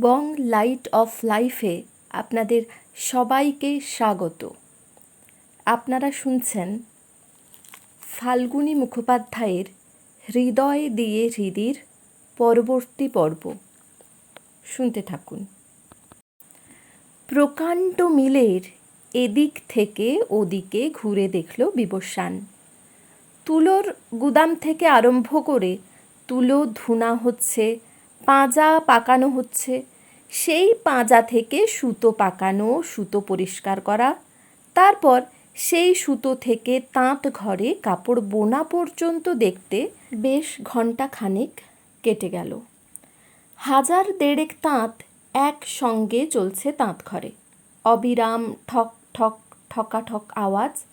বং light off লাইফে আপনাদের সবাইকে স্বাগত। আপনারা শুনছেন ফাল্গুনী মুখোপাধ্যায়ের হৃদয় দিয়ে হৃদির পরবর্তী পর্ব। শুনতে থাকুন। প্রকাণ্ড মিলের এদিক থেকে ওদিকে ঘুরে দেখল বিবস্বান তুলোর গুদাম থেকে আরম্ভ করে তুলো ধুনা হচ্ছে পাঁজা পাকানো হচ্ছে। সেই পাঁজা থেকে সুতো পাকানো, সুতো পরিষ্কার করা। তারপর সেই সুতো থেকে তাঁত ঘরে কাপড় বোনা পর্যন্ত দেখতে বেশ ঘণ্টা খানেক কেটে গেল। হাজার দেড়েক তাঁত একসঙ্গে চলছে তাঁত ঘরে। অবিরাম ঠক ঠক, ঠকাঠক আওয়াজ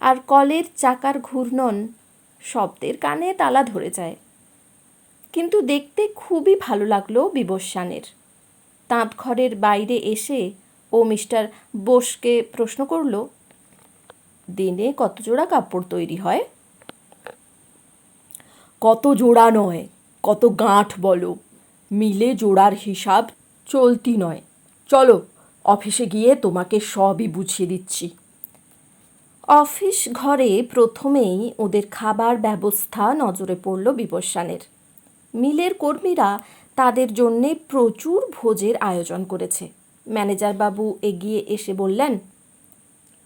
আর কলের চাকার ঘূর্ণন শব্দের কানে তালা ধরে যায়। কিন্তু দেখতে খুবই ভালো লাগল বিবস্বানের। তাঁত ঘরের বাইরে এসে ও মিস্টার বোসকে প্রশ্ন করল, দিনে কত জোড়া কাপড় তৈরি হয়? কত জোড়া নয়, কত গাঁঠ বলো। মিলে জোড়ার হিসাব চলতি নয়। চলো, অফিসে গিয়ে তোমাকে সবই বুঝিয়ে দিচ্ছি। অফিস ঘরে প্রথমেই ওদের খাবার ব্যবস্থা নজরে পড়ল বিবস্বানের। মিলের কর্মীরা তাদের জন্যে প্রচুর ভোজের আয়োজন করেছে। ম্যানেজার বাবু এগিয়ে এসে বললেন,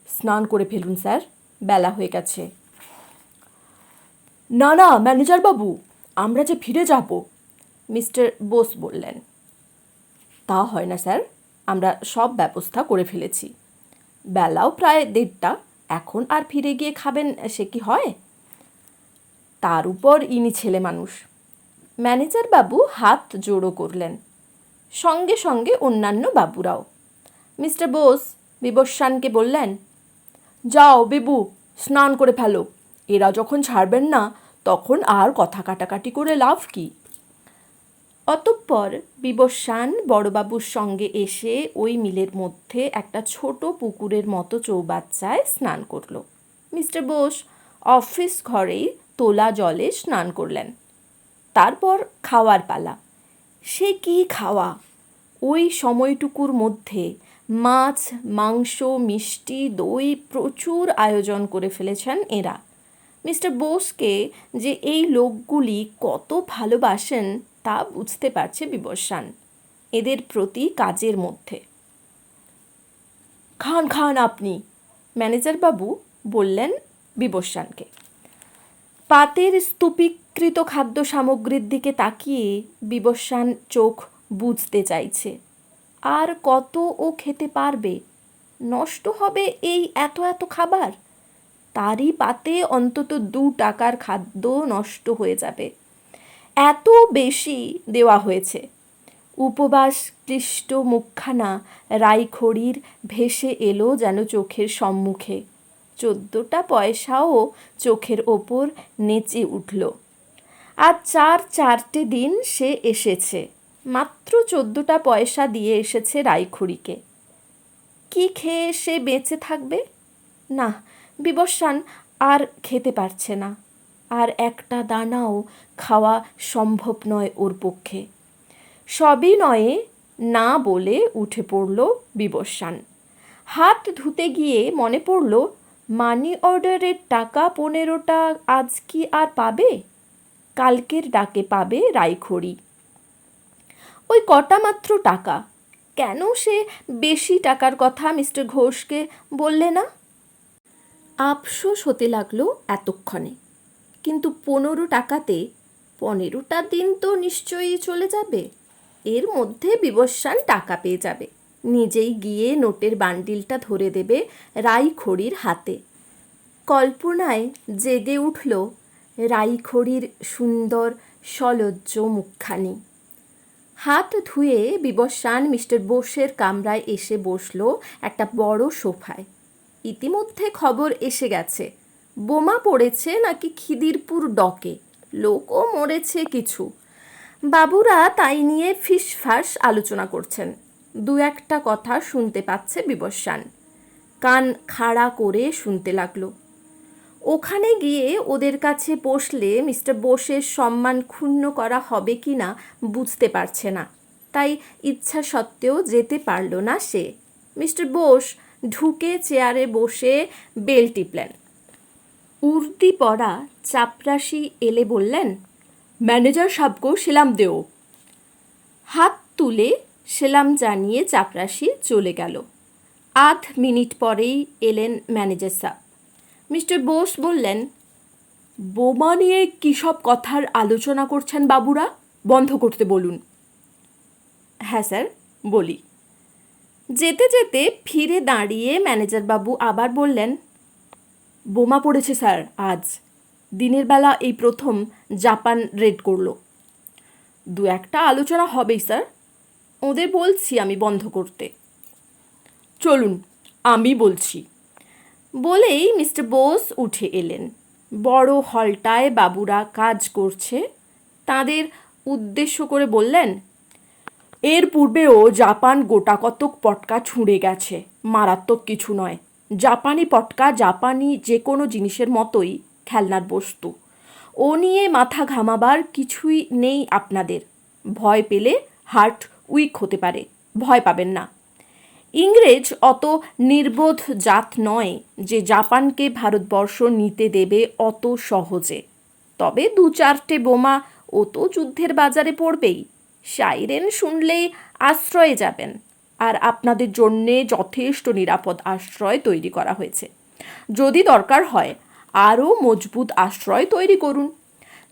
স্নান করে ফেলুন, স্যার, বেলা হয়ে গেছে। না না, ম্যানেজার বাবু, আমরা যে ফিরে যাব, মিস্টার বোস বললেন। তা হয় না, স্যার, আমরা সব ব্যবস্থা করে ফেলেছি। বেলাও প্রায় দেড়টা, এখন আর ফিরে গিয়ে খাবেন সে কি হয়? তার উপর ইনি ছেলে মানুষ। ম্যানেজার বাবু হাত জোড়ো করলেন। সঙ্গে সঙ্গে অন্যান্য বাবুরাও। মিস্টার বোস বিবস্বানকে বললেন, যাও বিবু, স্নান করে ফেলো। এরা যখন ছাড়বেন না, তখন আর কথা কাটাকাটি করে লাভ কি? অতঃপর বিবস্বান বড়বাবুর সঙ্গে এসে ওই মিলের মধ্যে একটা ছোট পুকুরের মতো চৌবাচ্চায় স্নান করল। মিস্টার বোস অফিস ঘরেই তোলা জলে স্নান করলেন। তারপর খাওয়ার পালা। সে কি খাওয়া? ওই সময়টুকুর মধ্যে মাছ, মাংস, মিষ্টি, দই প্রচুর আয়োজন করে ফেলেছেন এরা। মিস্টার বোসকে যে এই লোকগুলি কত ভালোবাসেন তা বুঝতে পারছে বিবস্বান এদের প্রতি কাজের মধ্যে। খান খান আপনি ম্যানেজার বাবু বললেন বিবস্বানকে পাতের স্তূপীকৃত খাদ্য সামগ্রীর দিকে তাকিয়ে বিবস্বান চোখ বুঝতে চাইছে। আর কত ও খেতে পারবে? নষ্ট হবে এই এত এত খাবার? তারই পাতে অন্তত দু টাকার খাদ্য নষ্ট হয়ে যাবে। এত বেশি দেওয়া হয়েছে। উপবাস ক্লিষ্ট মুখখানা রাইখড়ির ভেসে এলো যেন চোখের সম্মুখে। চোদ্দোটা পয়সাও চোখের ওপর নেচে উঠল। আজ চার চারটে দিন সে এসেছে। মাত্র চোদ্দোটা পয়সা দিয়ে এসেছে রাইখড়িকে কি খেয়ে সে বেঁচে থাকবে? না বিবস্বান আর খেতে পারছে না। আর একটা দানাও খাওয়া সম্ভব নয় ওর পক্ষে। সবই নয়ে না বলে উঠে পড়ল বিবস্বান হাত ধুতে গিয়ে মনে পড়ল মানি অর্ডারের টাকা পনেরোটা আজ কি আর পাবে? কালকের ডাকে পাবে রায়খড়ি। ওই কটা মাত্র টাকা? কেন সে বেশি টাকার কথা মিস্টার ঘোষকে বললে না? আফসোস হতে লাগল এতক্ষণে। কিন্তু পনেরো টাকাতে পনেরোটা দিন তো নিশ্চয়ই চলে যাবে। এর মধ্যে বিবস্বান টাকা পেয়ে যাবে। নিজেই গিয়ে নোটের বান্ডিলটা ধরে দেবে রাইখড়ির হাতে। কল্পনায় জেগে উঠল রাইখড়ির সুন্দর সলজ্জ মুখখানি। হাত ধুয়ে বিবস্বান মিস্টার বোসের কামরায় এসে বসল একটা বড় সোফায়। ইতিমধ্যে খবর এসে গেছে, বোমা পড়েছে নাকি খিদিরপুর ডকে, লোকও মরেছে কিছু। বাবুরা তাই নিয়ে ফিসফাস আলোচনা করছেন। দু একটা কথা শুনতে পাচ্ছে বিবস্বান কান খাড়া করে শুনতে লাগল। ওখানে গিয়ে ওদের কাছে বসলে মিস্টার বোসের সম্মান ক্ষুণ্ণ করা হবে কি না বুঝতে পারছে না। তাই ইচ্ছা সত্ত্বেও যেতে পারল না সে। মিস্টার বোস ঢুকে চেয়ারে বসে বেল টিপলেন। উর্দি পরা চাপরাশি এলে বললেন, ম্যানেজার সাবকো সেলাম দেও। হাত তুলে সেলাম জানিয়ে চাপরাশি চলে গেল। আধ মিনিট পরেই এলেন ম্যানেজার সাহেব। মিস্টার বোস বললেন, বোমা নিয়ে কী সব কথার আলোচনা করছেন বাবুরা? বন্ধ করতে বলুন। হ্যাঁ স্যার, বলি। যেতে যেতে ফিরে দাঁড়িয়ে ম্যানেজার বাবু আবার বললেন, বোমা পড়েছে স্যার, আজ। দিনের বেলা এই প্রথম জাপান রেড করল। দু একটা আলোচনা হবেই স্যার। ওদের বলছি আমি বন্ধ করতে। চলুন, আমি বলছি। বলেই মিস্টার বোস উঠে এলেন। বড় হলটায় বাবুরা কাজ করছে। তাদের উদ্দেশ্য করে বললেন, এর পূর্বেও জাপান গোটা কতক পটকা ছুঁড়ে গেছে। মারাত্মক কিছু নয়। জাপানি পটকা জাপানি যে কোনো জিনিসের মতোই খেলনার বস্তু। ও নিয়ে মাথা ঘামাবার কিছুই নেই আপনাদের। ভয় পেলে হার্ট উইক হতে পারে, ভয় পাবেন না। ইংরেজ অত নির্বোধ জাত নয় যে জাপানকে ভারতবর্ষ নিতে দেবে অত সহজে। তবে দু চারটে বোমা ও তো যুদ্ধের বাজারে পড়বেই। সাইরেন শুনলেই আশ্রয়ে যাবেন। আর আপনাদের জন্যে যথেষ্ট নিরাপদ আশ্রয় তৈরি করা হয়েছে। যদি দরকার হয়, আরও মজবুত আশ্রয় তৈরি করুন।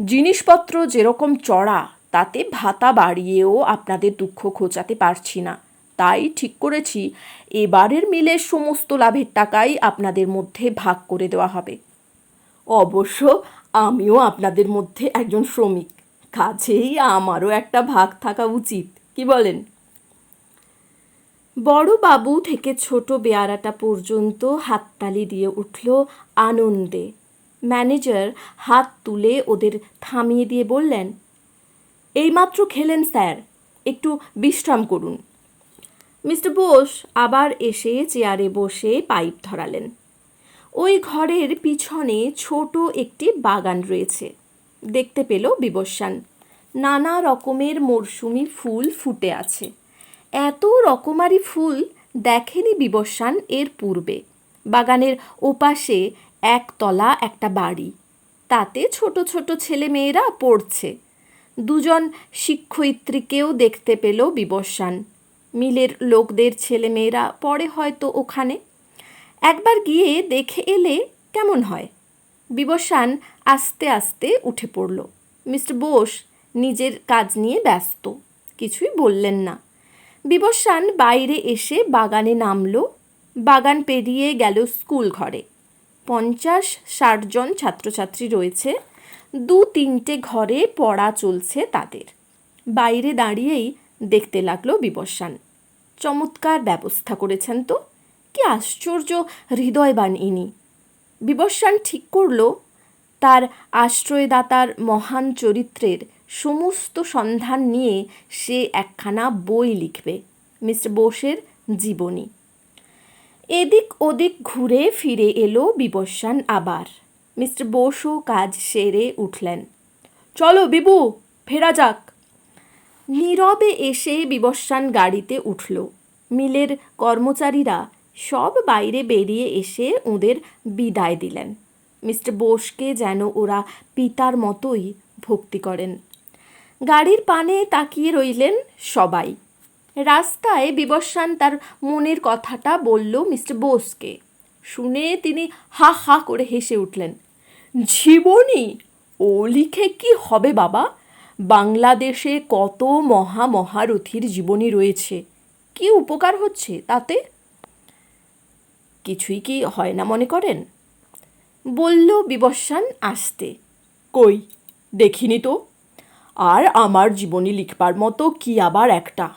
জিনিসপত্র যেরকম চড়া তাতে ভাতা বাড়িয়েও আপনাদের দুঃখ খোঁচাতে পারছি না। তাই ঠিক করেছি, এবারের মিলের সমস্ত লাভের টাকাই আপনাদের মধ্যে ভাগ করে দেওয়া হবে। অবশ্য আমিও আপনাদের মধ্যে একজন শ্রমিক, কাছেই আমারও একটা ভাগ থাকা উচিত, কি বলেন? বড় বাবু থেকে ছোট বেয়ারাটা পর্যন্ত হাততালি দিয়ে উঠল আনন্দে। ম্যানেজার হাত তুলে ওদের থামিয়ে দিয়ে বললেন এইমাত্র খেলেন স্যার। একটু বিশ্রাম করুন। মিস্টার বোস আবার এসে চেয়ারে বসে পাইপ ধরালেন। ওই ঘরের পিছনে ছোট একটি বাগান রয়েছে। দেখতে পেল বিবস্বান নানা রকমের মরশুমি ফুল ফুটে আছে। এত রকমারি ফুল দেখেনি বিবস্বান এর পূর্বে। বাগানের ওপাশে একতলা একটা বাড়ি। তাতে ছোট ছোট ছেলে মেয়েরা পড়ছে। দুজন শিক্ষয়িত্রীকেও দেখতে পেল বিবস্বান মিলের লোকদের ছেলেমেয়েরা পড়ে হয়তো ওখানে। একবার গিয়ে দেখে এলে কেমন হয়? বিবস্বান আস্তে আস্তে উঠে পড়ল। মিস্টার বোস নিজের কাজ নিয়ে ব্যস্ত, কিছুই বললেন না। বিবস্বান বাইরে এসে বাগানে নামলো। বাগান পেরিয়ে গেল স্কুল ঘরে। পঞ্চাশ ষাটজন ছাত্রছাত্রী রয়েছে। দু তিনটে ঘরে পড়া চলছে তাদের। বাইরে দাঁড়িয়েই দেখতে লাগল বিবস্বান চমৎকার ব্যবস্থা করেছেন তো। কি আশ্চর্য হৃদয়বান ইনি। বিবস্বান ঠিক করল, তার আশ্রয়দাতার মহান চরিত্রের সমস্ত সন্ধান নিয়ে সে একখানা বই লিখবে মিস্টার বোসের জীবনী। এদিক ওদিক ঘুরে ফিরে এলো বিবস্বান আবার। মিস্টার বসু কাজ সেরে উঠলেন। চলো, বিবু, ফেরা যাক। নীরবে এসে বিবস্বান গাড়িতে উঠল। মিলের কর্মচারীরা সব বাইরে বেরিয়ে এসে ওদের বিদায় দিলেন। মিস্টার বোসকে যেন ওরা পিতার মতোই ভক্তি করেন। গাড়ির পানে তাকিয়ে রইলেন সবাই। রাস্তায় বিবস্বান তার মনের কথাটা বলল মিস্টার বোসকে। শুনে তিনি হা হা করে হেসে উঠলেন। জীবনী ও লিখে কি হবে বাবা? বাংলাদেশে কত মহা মহারথীর জীবনী রয়েছে? কি উপকার হচ্ছে তাতে? কিছুই কি হয় না মনে করেন? বলল বিবস্বান আসতে। কই, দেখিনি তো। আর আমার জীবনী লিখবার মতো কি আবার একটা?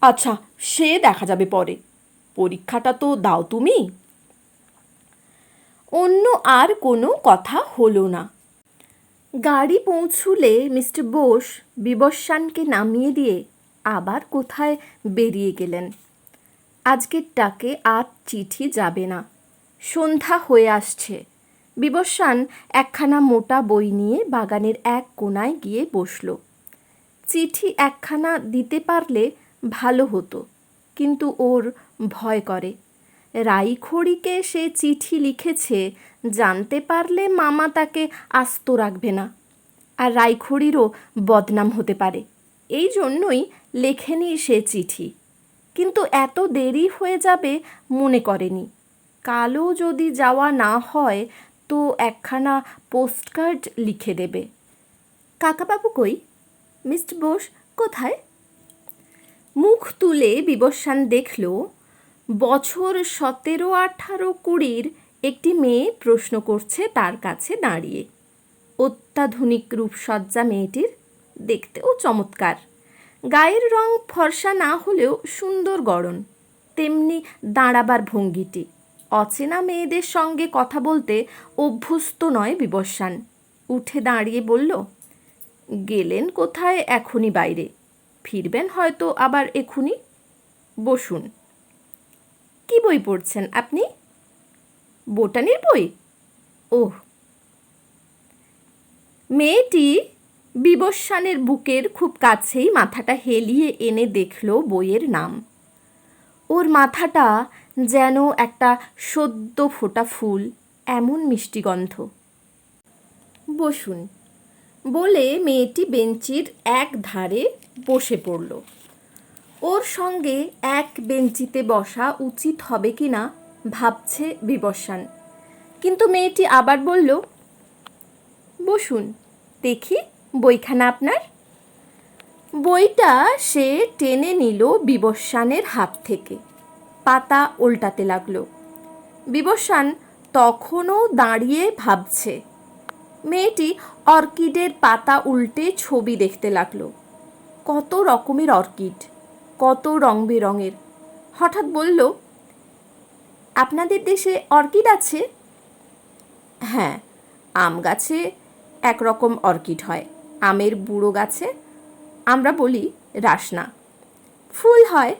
আচ্ছা সে দেখা যাবে পরে। পরীক্ষাটা তো দাও তুমি। অন্য আর কোনো কথা হলো না। গাড়ি পৌঁছুলে মিস্টার বোস বিবস্বানকে নামিয়ে দিয়ে আবার কোথায় বেরিয়ে গেলেন। আজকের ডাকে আর চিঠি যাবে না। সন্ধ্যা হয়ে আসছে। বিবস্বান একখানা মোটা বই নিয়ে বাগানের এক কোনায় গিয়ে বসল। চিঠি একখানা দিতে পারলে ভালো হতো, কিন্তু ওর ভয় করে। রাইখড়িকে সে চিঠি লিখেছে, জানতে পারলে মামা তাকে আস্ত রাখবে না। আর রাইখড়িরও বদনাম হতে পারে। এই জন্যই লেখেনি সে চিঠি। কিন্তু এত দেরি হয়ে যাবে মনে করেনি। কালও যদি যাওয়া না হয়, তো একখানা পোস্টকার্ড লিখে দেবে। কাকাবাবু কই? মিস্টার বোস কোথায়? মুখ তুলে বিবস্বান দেখল বছর সতেরো, আঠারো, কুড়ির একটি মেয়ে প্রশ্ন করছে তার কাছে দাঁড়িয়ে। অত্যাধুনিক রূপসজ্জা মেয়েটির দেখতেও চমৎকার। গায়ের রং ফর্সা না হলেও সুন্দর গড়ন, তেমনি দাঁড়াবার ভঙ্গিটি। অচেনা মেয়েদের সঙ্গে কথা বলতে অভ্যস্ত নয় বিবস্বান উঠে দাঁড়িয়ে বলল, গেলেন কোথায় এখনই বাইরে? ফিরবেন হয়তো আবার এখুনি? বসুন। কি বই পড়ছেন আপনি? বোটানির বই? ওহ। মেয়েটি বিবস্বানের বুকের খুব কাছেই মাথাটা হেলিয়ে এনে দেখল বইয়ের নাম। ওর মাথাটা যেন একটা সদ্য ফোটা ফুল, এমন মিষ্টি গন্ধ। বসুন। বলে মেয়েটি বেঞ্চির এক ধারে বসে পড়ল। ওর সঙ্গে এক বেঞ্চিতে বসা উচিত হবে কি না ভাবছে বিবস্বান কিন্তু মেয়েটি আবার বলল, বসুন, দেখি বইখানা আপনার? বইটা সে টেনে নিল বিবস্বানের হাত থেকে। পাতা উল্টাতে লাগল। বিবস্বান তখনও দাঁড়িয়ে ভাবছে। মেয়েটি অর্কিডের পাতা উল্টে ছবি দেখতে লাগল। কত রকমের অর্কিড। কত রং বেরঙের। হঠাৎ বলল, আপনাদের দেশে অর্কিড আছে? হ্যাঁ আম গাছে একরকম অর্কিড হয়। আমের বুড়ো গাছে, আমরা বলি রাসনা। ফুল হয়?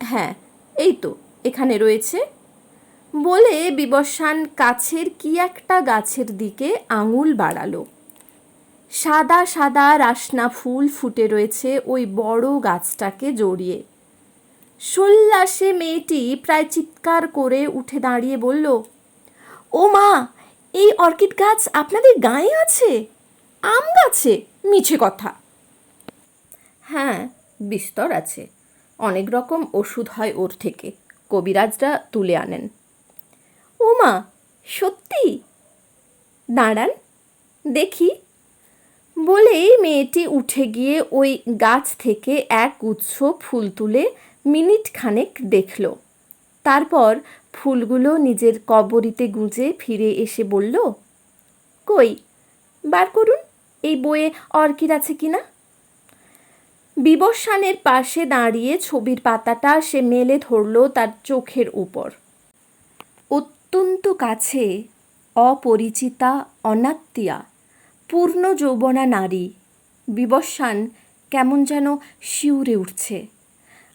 হ্যাঁ এই তো, এখানে রয়েছে। বলে বিবস্বান কাছের কি একটা গাছের দিকে আঙুল বাড়ালো। সাদা সাদা রাসনা ফুল ফুটে রয়েছে ওই বড় গাছটাকে জড়িয়ে। সোল্লাসে মেয়েটি প্রায় চিৎকার করে উঠে দাঁড়িয়ে বলল, ও মা, এই অর্কিড গাছ আপনাদের গায়ে আছে? আম গাছে? মিছে কথা। হ্যাঁ বিস্তর আছে। অনেক রকম ওষুধ হয় ওর থেকে। কবিরাজরা তুলে আনেন। ও মা, সত্যি? দাঁড়ান, দেখি। বলেই মেয়েটি উঠে গিয়ে ওই গাছ থেকে এক গুচ্ছ ফুল তুলে মিনিট খানেক দেখল। তারপর ফুলগুলো নিজের কবরিতে গুঁজে ফিরে এসে বলল, কই, বার করুন, এই বইয়ে অর্কিড আছে কিনা বিবস্বানের পাশে দাঁড়িয়ে ছবির পাতাটা সে মেলে ধরল তার চোখের উপর। অত্যন্ত কাছে অপরিচিতা অনাত্মীয়া পূর্ণ যৌবনা নারী বিবস্বান কেমন যেন শিউরে উঠছে।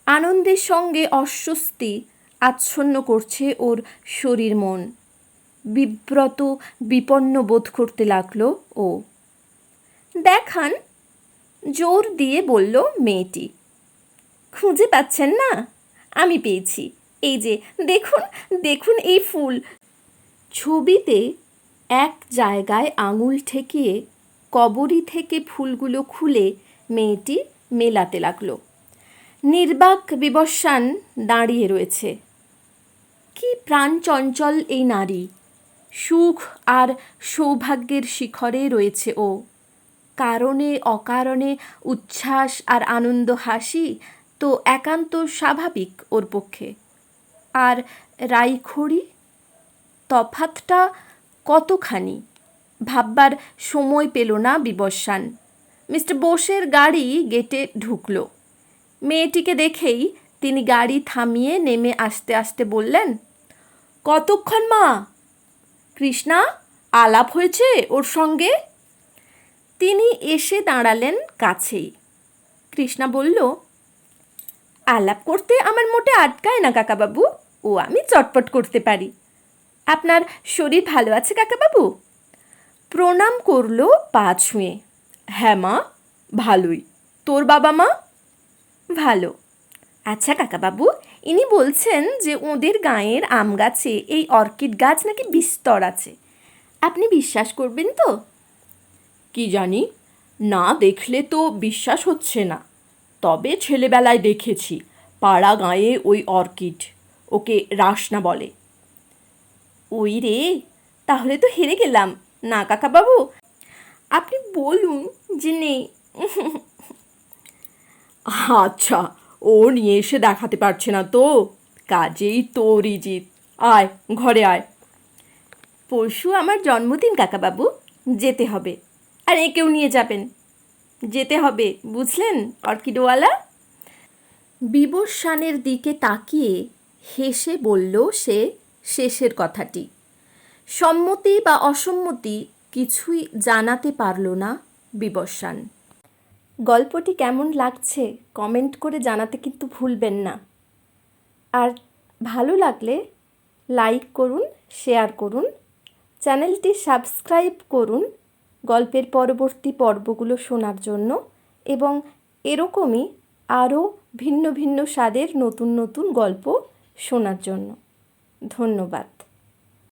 আনন্দের সঙ্গে অস্বস্তি আচ্ছন্ন করছে ওর শরীর মন। বিব্রত, বিপন্ন বোধ করতে লাগল ও। দেখান, জোর দিয়ে বলল মেয়েটি। খুঁজে পাচ্ছেন না? আমি পেয়েছি। এই যে, দেখুন দেখুন এই ফুল। ছবিতে এক জায়গায় আঙুল ঠেকিয়ে কবরি থেকে ফুলগুলো খুলে মেয়েটি মেলাতে লাগল। নির্বাক বিবস্বান দাঁড়িয়ে রয়েছে। কি প্রাণ চঞ্চল এই নারী। সুখ আর সৌভাগ্যের শিখরে রয়েছে ও। কারণে অকারণে উচ্ছ্বাস আর আনন্দ হাসি তো একান্ত স্বাভাবিক ওর পক্ষে। আর রাইখড়ি তফাতটা কতখানি? ভাববার সময় পেল না বিবস্বান মিস্টার বোসের গাড়ি গেটে ঢুকল। মেয়েটিকে দেখেই তিনি গাড়ি থামিয়ে নেমে আসতে আসতে বললেন, কতক্ষণ মা? কৃষ্ণা, আলাপ হয়েছে ওর সঙ্গে? তিনি এসে দাঁড়ালেন কাছেই। কৃষ্ণা বলল, আলাপ করতে আমার মোটে আটকায় না কাকাবাবু, ও আমি চটপট করতে পারি। আপনার শরীর ভালো আছে কাকাবাবু? প্রণাম করল পা ছুঁয়ে। হ্যাঁ মা, ভালোই। তোর বাবা মা? ভালো। আচ্ছা কাকাবাবু, ইনি বলছেন যে ওদের গাঁয়ের আম গাছে এই অর্কিড গাছ নাকি বিস্তর আছে। আপনি বিশ্বাস করবেন তো? কি জানি, না দেখলে তো বিশ্বাস হচ্ছে না। তবে ছেলেবেলায় দেখেছি, পাড়া গাঁয়ে ওই অর্কিড, ওকে রাসনা বলে। ওই রে তাহলে তো হেরে গেলাম। না কাকাবাবু? আপনি বলুন যে নেই। আচ্ছা ও নিয়ে এসে দেখাতে পারছে না তো। কাজেই তোরই জিত আয় ঘরে আয়। পরশু আমার জন্মদিন কাকাবাবু। যেতে হবে। আর একেও নিয়ে যাবেন। যেতে হবে বুঝলেন অর্কিডওয়ালা বিবস্বানের দিকে তাকিয়ে হেসে বলল সে শেষের কথাটি। সম্মতি বা অসম্মতি কিছুই জানাতে পারল না বিবস্বান গল্পটি কেমন লাগছে কমেন্ট করে জানাতে কিন্তু ভুলবেন না। আর ভালো লাগলে লাইক করুন, শেয়ার করুন, চ্যানেলটি সাবস্ক্রাইব করুন গল্পের পরবর্তী পর্বগুলো শোনার জন্য এবং এরকমই আরও ভিন্ন ভিন্ন স্বাদের নতুন নতুন গল্প শোনার জন্য। ধন্যবাদ।